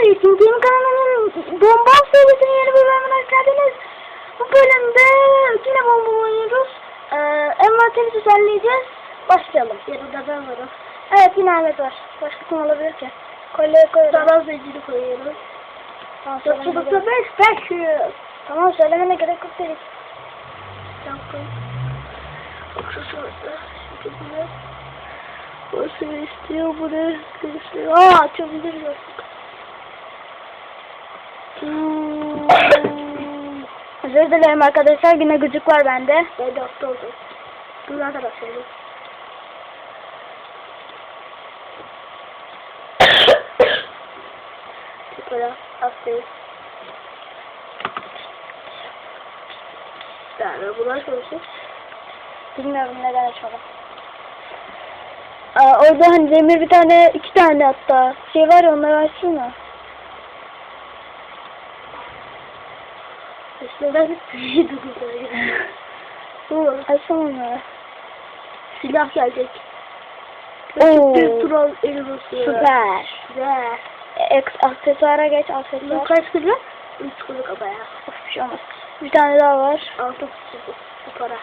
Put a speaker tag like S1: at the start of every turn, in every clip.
S1: King kanalının bomba serisinin yeni bölümüne hoş geldiniz. Bu bölümde yine bomba oynuyoruz. Ee, envanteri düzenleyeceğiz. Başlayalım. Yanında ben varım. Evet yine Ahmet var. Başka kim olabilir ki? Kolye koyuyoruz. Tamam zinciri koyuyoruz. 495 500. Tamam söylemene gerek yok dedik. Tamam. Aksesuarda. Şimdi bunu Burası istiyor, istiyor. Aa, açabiliriz artık. Hmm. Özür dilerim arkadaşlar, yine gıcık var bende. Ben de hasta oldum. Dur arkadaşlar. Tekrar hastayız. Yani bunu açmamışız. Bilmiyorum neden açmadım. Aa, orada hani demir bir tane, iki tane hatta şey var ya onları açsana. Üstünden bir Dur, açsana onları. Silah gelecek.
S2: Oo.
S1: Bir troll eli basıyor.
S2: Süper.
S1: Güzel.
S2: Eks, aksesuara geç
S1: Bu
S2: aksesuar.
S1: kaç kilo? Üç kilo kabaya.
S2: Of bir şey olmaz. Bir tane daha var.
S1: Altı kilo bu para.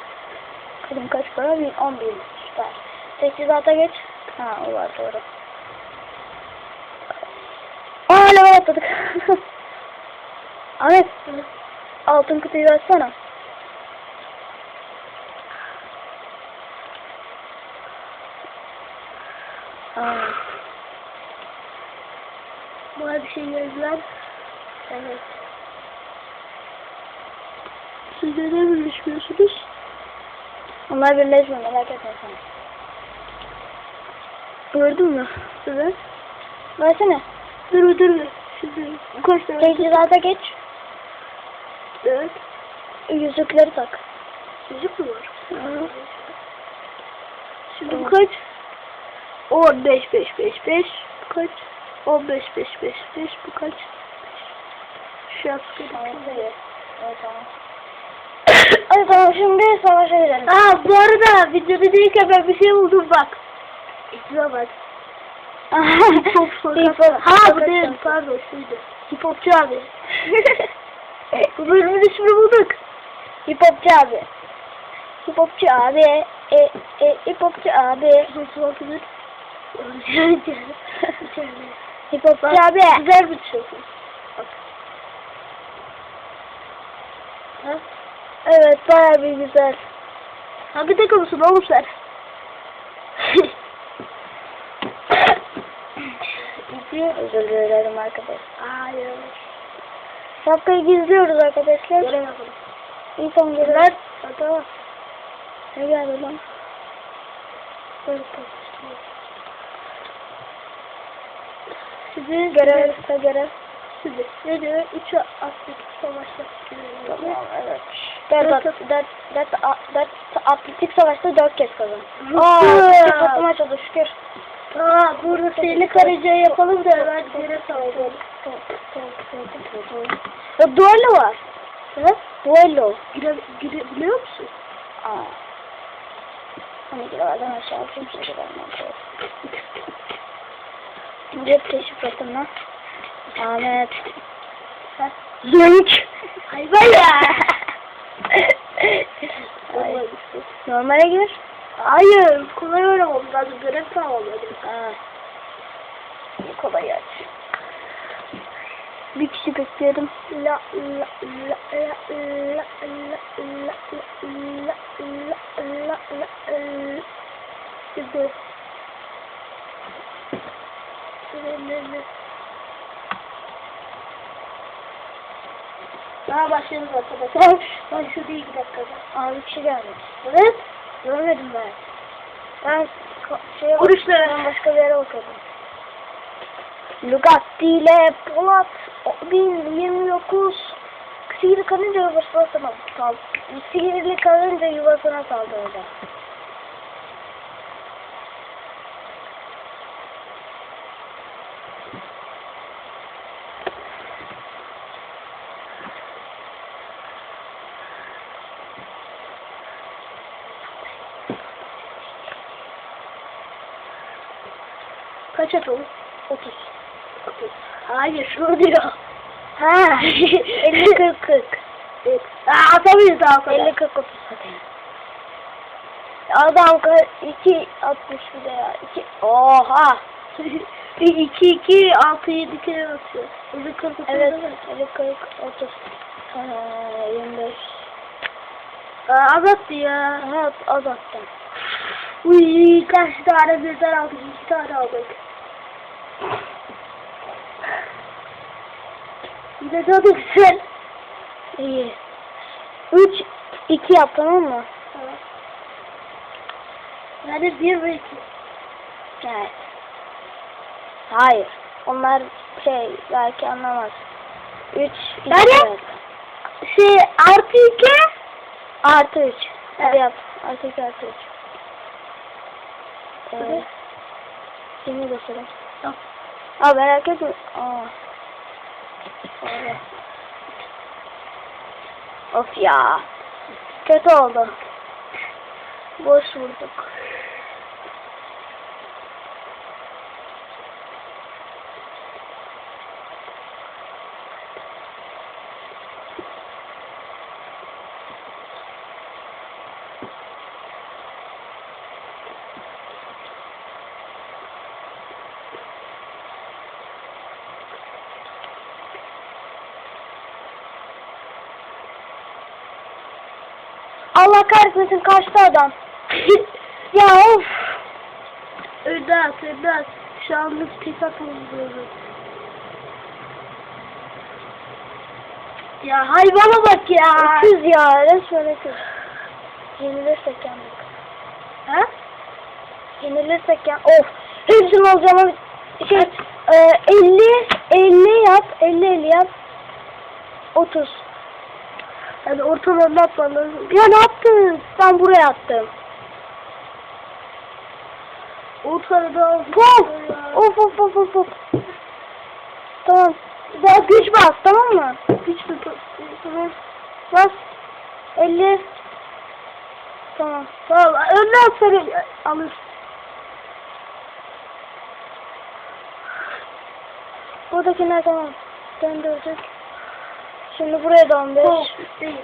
S2: Kadın kaç para? Bir, on bin. Süper. Teçhizata geç. Ha o var doğru. Aa level atladık. Ahmet altın kutuyu versene. Aa,
S1: Bana bir şey yazdılar. Evet. Siz neden birleşmiyorsunuz?
S2: onlar birleşmiyor merak etme sen.
S1: Gördün mü? Evet.
S2: Versene.
S1: Dur dur. Şimdi kaç tane?
S2: Teçhizata geç.
S1: Evet.
S2: Yüzükleri tak.
S1: Yüzük mü var?
S2: Hı.
S1: Şimdi bu kaç? 15 5 5 5 bu kaç? 15 5 5 5 bu kaç? Şu yaptık.
S2: Evet, tamam. Hadi tamam şimdi savaşa gidelim.
S1: Aa bu arada videoda değilken ben bir şey buldum bak. İsme bak. Hip hop. Ha bu değil pardon şuydu. Hip hopçu abi. bu bölümün ismini bulduk.
S2: Hip hopçu abi. Hip hopçu abi. E, e, hip hopçu abi.
S1: Nasıl bakılır?
S2: Hip hopçu abi.
S1: Güzel bir şey. Ha?
S2: Evet bayağı bir güzel.
S1: Hangi takımısın oğlum sen?
S2: Özür dilerim arkadaşlar.
S1: Hayır.
S2: Şapkayı gizliyoruz arkadaşlar.
S1: Gelen yapalım.
S2: İyi tamam
S1: gelen. Hatta
S2: ne geldi lan?
S1: Böyle Sizi
S2: görev ise görev.
S1: Sizi. Ne diyor? 3 atlet savaşta.
S2: Tamam evet. 4 4 4 atletik savaşta 4 kez kazandı. Aa, patlamaya çalışıyor.
S1: Aa burada seni karıca yapalım da hemen yere salalım.
S2: Ya duello var.
S1: He?
S2: Duello.
S1: Gire, girebiliyor musun?
S2: Aa. Hani girerden aşağı atayım size girerden. Cep atın lan. Ahmet. Zönk.
S1: Hayvan ya.
S2: Normale gir.
S1: Hayır, kolay oynamam lazım. Görev tamamladım.
S2: Ha. Kolay aç. Bir kişi bekliyorum.
S1: La la la la la la la la la la la Şimdi Daha başlıyoruz arkadaşlar. Ben şu değil bir dakika.
S2: Aa bir kişi gelmiş.
S1: Evet.
S2: Görmedim ben. Ben şeye
S1: Vuruşlara.
S2: ben başka bir yere bakıyordum. Lugatti ile Polat 1029 Sihirli karınca yuvasına saldırdı. Sihirli karınca yuvasına saldırdı.
S1: Kaç atalım? 30. 30. Hayır şunu diyor.
S2: Ha. 50 40 40.
S1: Evet. Aa, atamayız daha kadar.
S2: 50 40 30 hadi. Adam 2 60 bir de ya. 2 Oha.
S1: 2 2 6 7 kere atıyor. 50 40
S2: Evet. 50 40 30. Ha, 25.
S1: Aa, az attı ya.
S2: Aha az attım.
S1: Uy kaç tane birden aldık? 2 tane aldık. Yine de güzel.
S2: İyi. 3 2 yap tamam mı?
S1: Yani 1 ve 2.
S2: Evet. Hayır. Onlar şey belki anlamaz. 3 2
S1: Yani- Şey artı 2
S2: artı 3. Hadi
S1: Evet.
S2: yap. Artı 2 artı 3. Ee, şimdi göstereyim. Aa merak etme. Aa. Öyle. Of ya. Kötü oldu. Boş vurduk. Allah kahretmesin kaçtı adam. ya of.
S1: Önden önden. Şu anlık tek atmıyoruz. Ya hayvana bak ya.
S2: Öküz ya resmen öküz. Yenilirsek yandık.
S1: Ha?
S2: Yenilirsek yan... Of. Hepsini alacağım. Şey, e, 50, 50 yap. 50, 50 yap. 30.
S1: Hadi ortalarına atman lazım.
S2: Ya ne yaptın? Ben buraya attım.
S1: Ortalarına al.
S2: Pop! Of of of of of. Tamam. Daha güç bas tamam mı?
S1: Mi?
S2: Tamam. Bas. 50. Tamam.
S1: Tamam. Önden sarı alır.
S2: Buradakiler tamam. Döndürdük. Şimdi buraya da 15.
S1: Pop. Değil.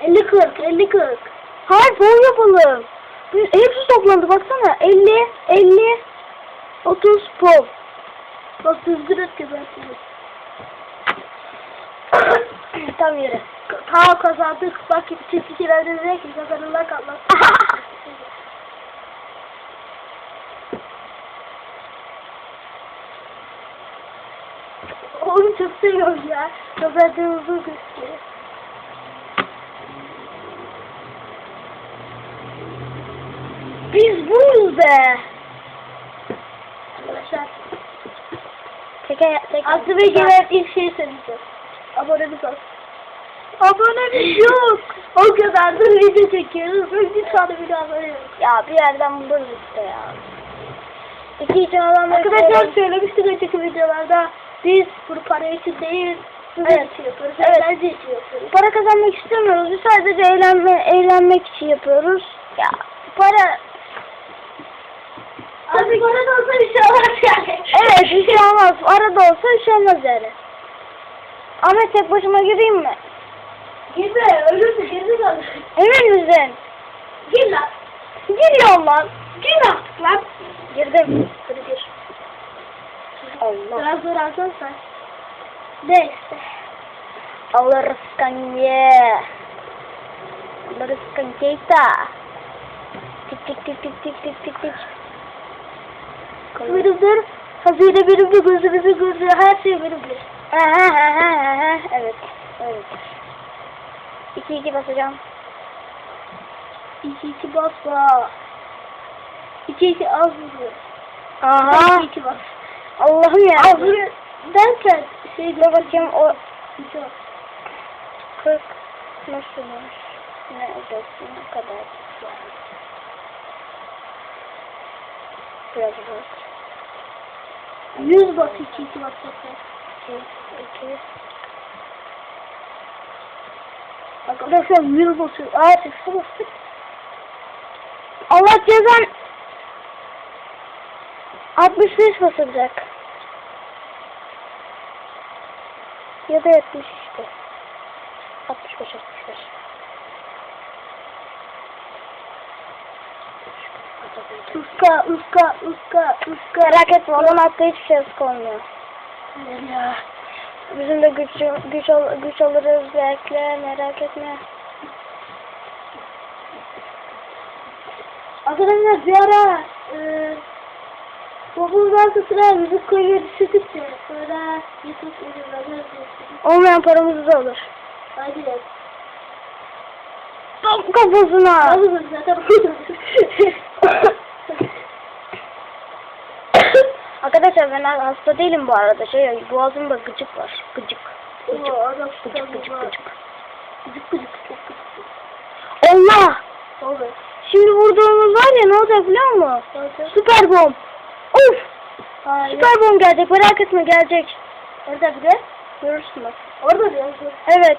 S1: 50 40. 50 40.
S2: Hayır bol yapalım. Hepsi toplandı baksana. 50, 50, 30 pol.
S1: Bak düzgün et gebertiriz.
S2: Tam yere.
S1: Tamam kazandık. Bak çiftçilerde de ki kazanırlar kalmaz. Oğlum çok seviyorum ya. Kazandığımızı gösteriyor.
S2: Biz buyuz be.
S1: Arkadaşlar.
S2: Teke, tek,
S1: Aslı ve Geber ilk şeyi söyleyeceğim. Abonemiz olsun. Abonemiz yok. O kadar da video çekiyoruz. Bir tane bile abone yok.
S2: Ya bir yerden buluruz işte ya. İki için adam
S1: Arkadaşlar söylemiştik önceki videolarda biz bunu para için değil, sizin
S2: Evet.
S1: için yapıyoruz.
S2: Evet.
S1: Eğlence için yapıyoruz.
S2: para kazanmak istemiyoruz. Biz sadece eğlenme, eğlenmek için yapıyoruz. Ya para
S1: Abi para da olsa bir şey olmaz yani.
S2: evet bir şey olmaz. Arada olsa bir şey olmaz yani. Ahmet tek başıma gireyim mi?
S1: Girme, ölürsün, geride kalır.
S2: Emin misin?
S1: Gir lan.
S2: Giriyorum lan.
S1: Gir artık lan.
S2: Girdim. Hadi gir. Allah.
S1: Biraz zor alsan sen. Neyse.
S2: Alırız kanye. Alırız kankeyta. Tik tik tik tik tik tik tik tik.
S1: Benimdir. Hazine benimdir, gözümüzün gözü, her şey benimdir.
S2: Ha ha ha ha ha. Evet. Evet. 2 2 basacağım.
S1: İki iki basma. İki iki az vuruyor.
S2: Aha.
S1: İki iki bas.
S2: Allah'ım ya.
S1: Vuruyor derken şey
S2: Dur bakayım o
S1: İki bas.
S2: 40 nasılmış? Ne ödesin ne kadar. Biraz bak.
S1: Yüz bas iki iki bas.
S2: 2 2
S1: Arkadaşlar yüz basıyor. Aa seksen bastık.
S2: Allah cezan 65 basılacak. Ya da 70 işte. 65 65.
S1: Uska, uska, uska, uska.
S2: Merak etme onun hakkı hiçbir şey sık olmuyor.
S1: Ya.
S2: Bizim de güç güç güç oluruz bekle merak etme.
S1: Arkadaşlar bir ara e, Bobul Galatasaray müzik koyuyor düşürdük de sonra YouTube videolarına
S2: Olmayan paramız da olur.
S1: Hadi.
S2: Tam kafasına.
S1: Alırız zaten.
S2: Arkadaşlar ben hasta değilim bu arada. Şey boğazımda gıcık var. Gıcık. Gıcık.
S1: Oo,
S2: Gıcık gıcık gıcık.
S1: Gıcık gıcık gıcık.
S2: Allah!
S1: Olur.
S2: Şimdi vurduğumuz var ya ne olacak biliyor musun? Süper bomb.
S1: Hayır.
S2: Süper bomb gelecek merak etme gelecek.
S1: Orada bir de.
S2: Görürsün bak.
S1: Orada bir yazıyor.
S2: Evet.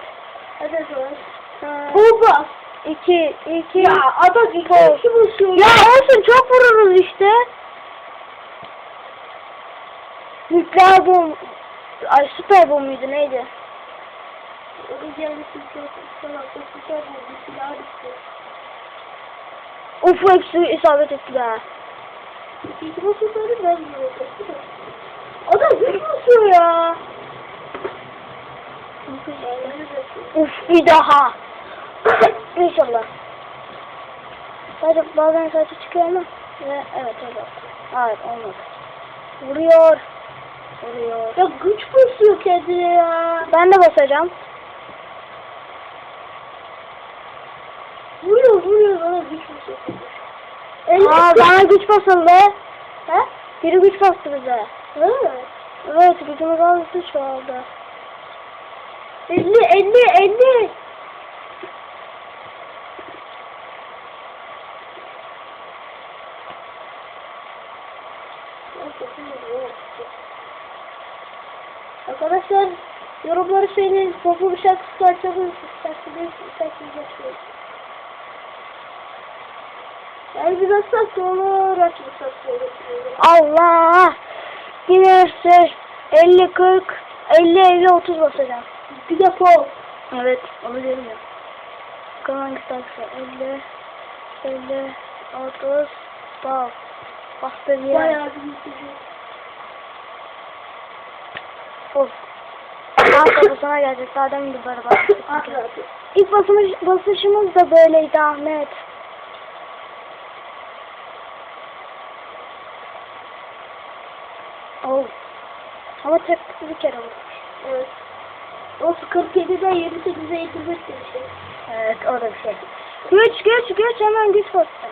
S1: Hadi sonra. Bomba.
S2: iki, iki.
S1: Ya adam iki basıyor.
S2: Ya olsun çok vururuz işte. Nükleer bom. Ay süper bom muydu neydi? Uf hepsi isabet etti be.
S1: İki basıyor sonra ben yiyorum. Adam bir basıyor ya.
S2: Uf bir daha. İnşallah. Sadece bazen sadece çıkıyor ama. Ve evet öyle. Hayır olmadı. Vuruyor. Vuruyor.
S1: Ya güç basıyor kendine ya.
S2: Ben de basacağım.
S1: Vuruyor vuruyor bana güç basıyor.
S2: Aa bana güç basıldı.
S1: He?
S2: Biri güç bastı bize.
S1: Hı.
S2: Evet gücümüz az güç vardı.
S1: 50 50 50. Arkadaşlar yorumları söyleyin. Popu bir şarkı çıkartalım. Şarkı değil, şarkı geçiyor. Yani biz atsak da olur, olur.
S2: Allah! Şey 50 40 50 50 30 basacağım.
S1: Bir de pop.
S2: Evet onu hangisi daha güzel. 50 50 30 bas. Bastı bir yer. Of. Daha kafasına gelecek. Daha demin de böyle bastık.
S1: Atla.
S2: İlk basmış, basışımız da böyleydi Ahmet. Oh. Ama tek bir kere vurmuş.
S1: Evet. O 47'den 28'e 25 demişim.
S2: Evet o da bir şey. Güç güç güç hemen güç bastı.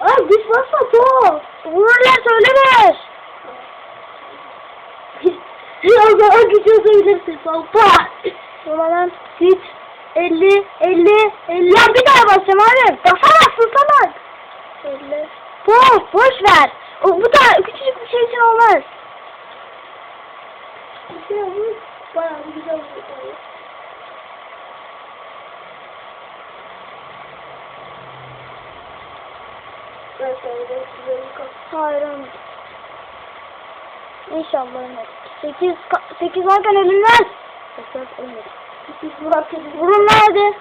S1: Aa güç basma top.
S2: Vururlar söylemez.
S1: o zaman güç yazabilirsin. Pompa.
S2: Vurmadan.
S1: Güç. 50, 50, 50.
S2: Ya bir daha basacağım abi. Basamazsın salak. 50. Boş boş ver. O, bu da küçücük bir şey için olmaz.
S1: Şey olmuş. Bayağı güzel.
S2: Hayır olmadı. İnşallah olmaz. 8 8 varken ölünmez. 8 ölmedi.
S1: Siz Murat dedi.
S2: Vurun nerede?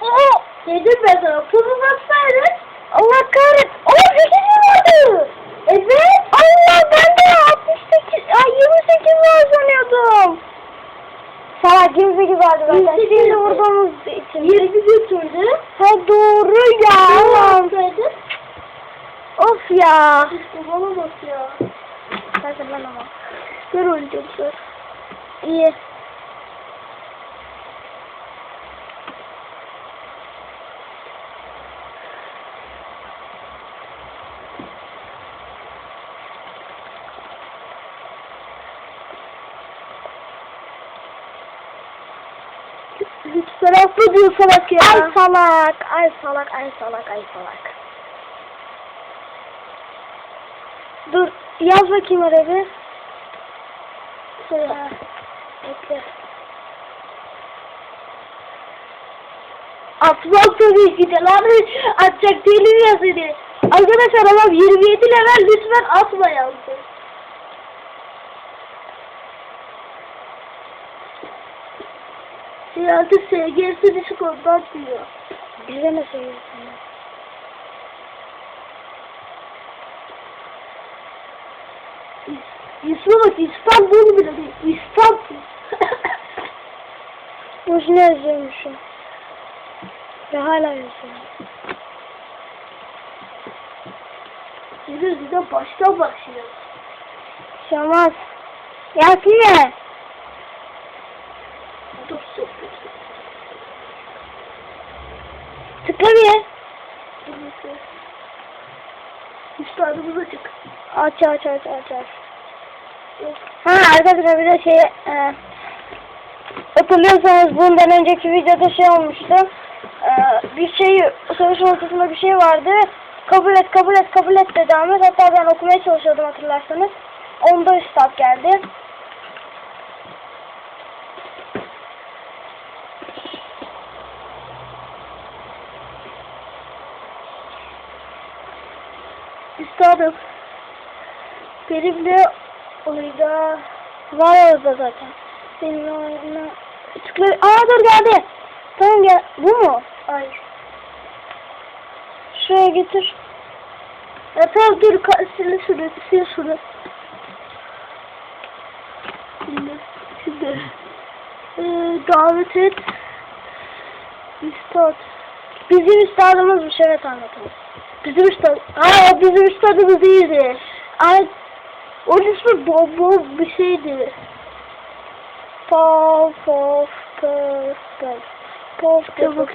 S2: Oo!
S1: Dedim ben sana. Pulu bassaydın.
S2: Allah kahret. Oo 8 mi?
S1: Evet.
S2: Allah ben de 68 ay 28 var sanıyordum. Salak 28 vardı zaten.
S1: 28
S2: Şimdi
S1: mi?
S2: vurduğumuz için.
S1: 20 götürdü.
S2: Ha doğru ya. Allah'ım. Of ya.
S1: İşte bana bak ya.
S2: Hadi lan ama.
S1: Gör sen.
S2: İyi.
S1: Hiç taraflı diyor salak ya.
S2: Ay salak, ay salak, ay salak, ay salak. Dur, yaz bakayım oraya bir. Ha, Bekle.
S1: Atmaz tabii ki de lan. Atacak değilim ya seni. Arkadaşlar adam 27 level lütfen atma yazdı. Ya da SGS düşük ondan diyor.
S2: Bize ne söylüyorsun?
S1: İsme bak İstanbul bile değil. İstanbul.
S2: Boşuna yazıyormuşum. Ve hala yazıyorum.
S1: Yine bize baştan başlıyor.
S2: Şamaz. Yasin'e.
S1: Dur dur dur.
S2: Tıkla bir.
S1: dur. İstanbul'umuz açık.
S2: Aç aç aç aç aç. Ha arkadaşlar bir de şey e, hatırlıyorsanız bundan önceki videoda şey olmuştu. E, bir şey savaş ortasında bir şey vardı. Kabul et kabul et kabul et dedi Ahmet. Hatta ben okumaya çalışıyordum hatırlarsanız. Onda üstad geldi.
S1: Üstadım. Benimle oyda
S2: Var orada zaten. Benim oyuna... Tıkla... Aa dur geldi. Tamam gel. Bu mu?
S1: ay.
S2: Şuraya getir.
S1: Ya tamam dur sil şunu sil şunu. Şimdi, şimdi ee, davet et. Üstad.
S2: Bizim üstadımızmış evet anlatalım.
S1: Bizim üstad. Aa bizim üstadımız iyiydi. Ay onun ismi Bob Bob bir şeydi.
S2: Pov pov pov pov. Pov pov pov pov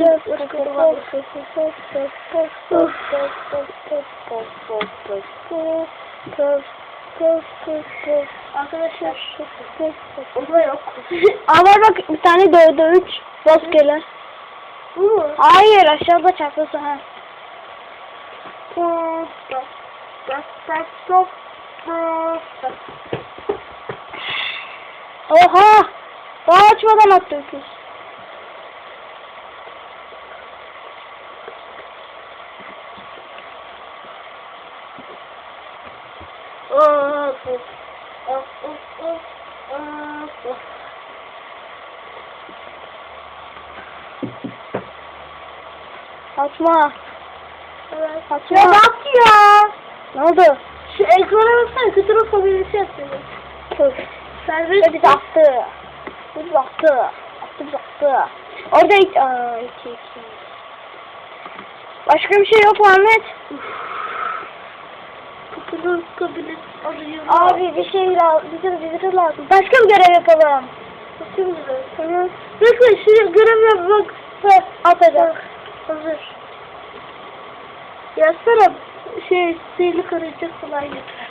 S2: pov pov
S1: Arkadaşlar Burada yok.
S2: Aa var bak bir tane dövdü üç rastgele.
S1: Bu mu?
S2: Hayır aşağıda çarpıyorsun ha.
S1: Pov pov pov pov
S2: Oha! Daha açmadan attı.
S1: Oh, oh, oh, oh, oh.
S2: Açma.
S1: Evet. Açma. Ne yaptı?
S2: Ne oldu?
S1: Şu ekrana baksana kıtırı fobisi yapıyor.
S2: Dur.
S1: Serbest.
S2: Ve biz attı. Attı. Attı biz attı. Orada hiç... Aa, iki iki. Başka bir şey yok Ahmet?
S1: Kıtırı kabili arıyor.
S2: Abi bir şey lazım. Bize bize lazım. Başka bir görev yapalım.
S1: Şimdi.
S2: Hı.
S1: Bakın şu görev yap bak.
S2: Bak, Atacak.
S1: Hazır. Yazsana şey sihirli karınca falan götür.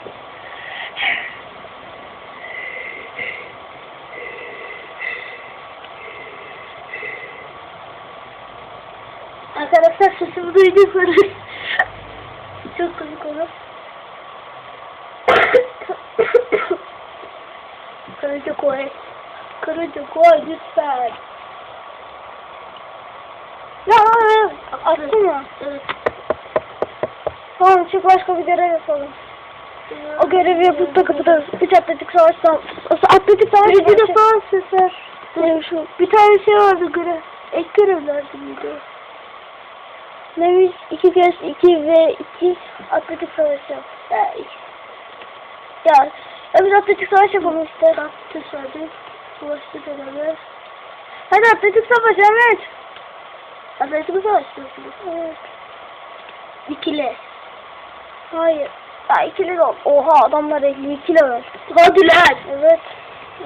S1: Arkadaşlar sesimi duyduysanız çok komik olur. karınca koy. Karınca koy lütfen.
S2: Ya mı?
S1: Evet.
S2: Tamam çık başka bir görev yapalım. O görevi yapıp da kapatırız. Üç atletik savaştan. Atletik savaş
S1: Bir de falan sefer.
S2: O?
S1: Bir tane şey vardı görev. Ek görevlerdi miydi?
S2: Neymiş? İki kez iki ve iki atletik savaşı.
S1: Ya,
S2: Ya, ya biz atletik savaş yapalım işte.
S1: kaktüs vardı. Ulaştı beraber.
S2: Hadi atletik savaş Ahmet.
S1: Adayetimi savaştırıyorsunuz.
S2: Evet.
S1: İkili.
S2: Hayır. Ya ikili de. Oha adamlar 52 level.
S1: Hadi lan.
S2: Evet.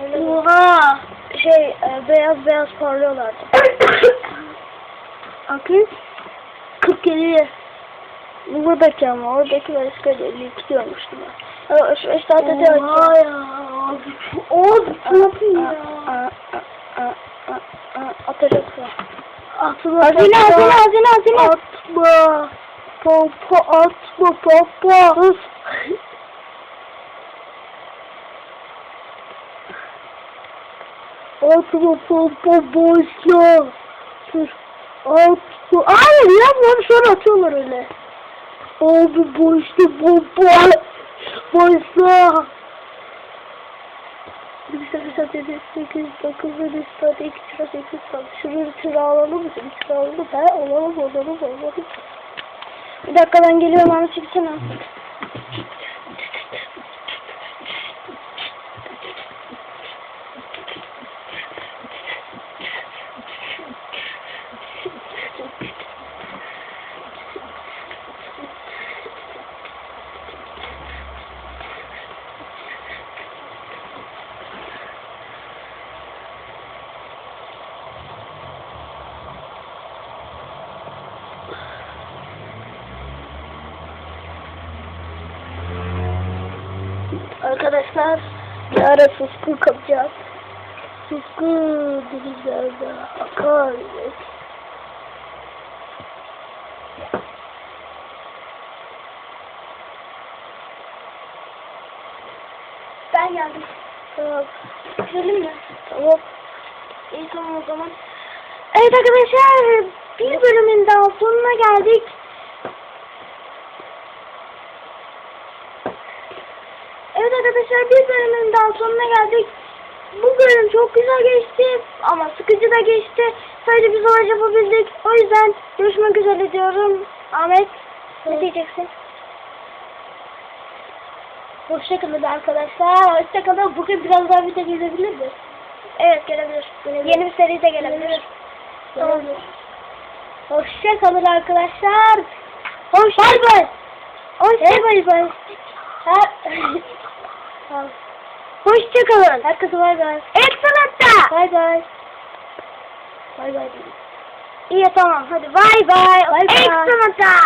S2: Öyle?
S1: Oha.
S2: Şey e, beyaz beyaz parlıyorlardı.
S1: Akıl. 47.
S2: Buradaki ama oradaki eskiden 52 diyormuştum ben. O, şu işte atletiğe
S1: Oha ya. Oğlum ne yapayım ya?
S2: Atacaksın.
S1: Atma.
S2: Hazine hazine hazine hazine.
S1: Atma. Pompa atma pompa.
S2: Sus.
S1: Atma pompa boşla. Dur. Atma. Hayır yapmam sonra atıyorlar öyle. Abi boşlu pompa. Boşla. Bir sene satıyoruz 8, 9, 10 saat, 2 sıra 8 saat. Şurayı sıra alalım mı? Bir sıra alalım. He alalım alalım alalım.
S2: Bir dakika ben geliyorum Ahmet çeksene.
S1: Arkadaşlar bir ara susku kapacağız. Susku denizlerde akar.
S2: Ben geldim.
S1: Tamam.
S2: Gidelim mi?
S1: Tamam.
S2: İyi tamam o zaman. Evet arkadaşlar bir bölümün daha sonuna geldik. Evet arkadaşlar bir bölümün daha sonuna geldik. Bu bölüm çok güzel geçti ama sıkıcı da geçti. Sadece biz olay yapabildik. O yüzden görüşmek üzere diyorum. Ahmet ne diyeceksin?
S1: Hoşçakalın arkadaşlar. Hoşçakalın. Bugün biraz daha video gelebilir mi?
S2: Evet gelebilir. Yeni bir seri de gelebilir.
S1: Tamam. Hoşçakalın arkadaşlar. Hoş. Bay bay.
S2: Hoşça
S1: bay bay. Tamam.
S2: Hoşçakalın.
S1: Herkese bay bay.
S2: Excellent'ta.
S1: Bay bay. Bay bay.
S2: İyi tamam hadi.
S1: Bay bay.
S2: Excellent'ta.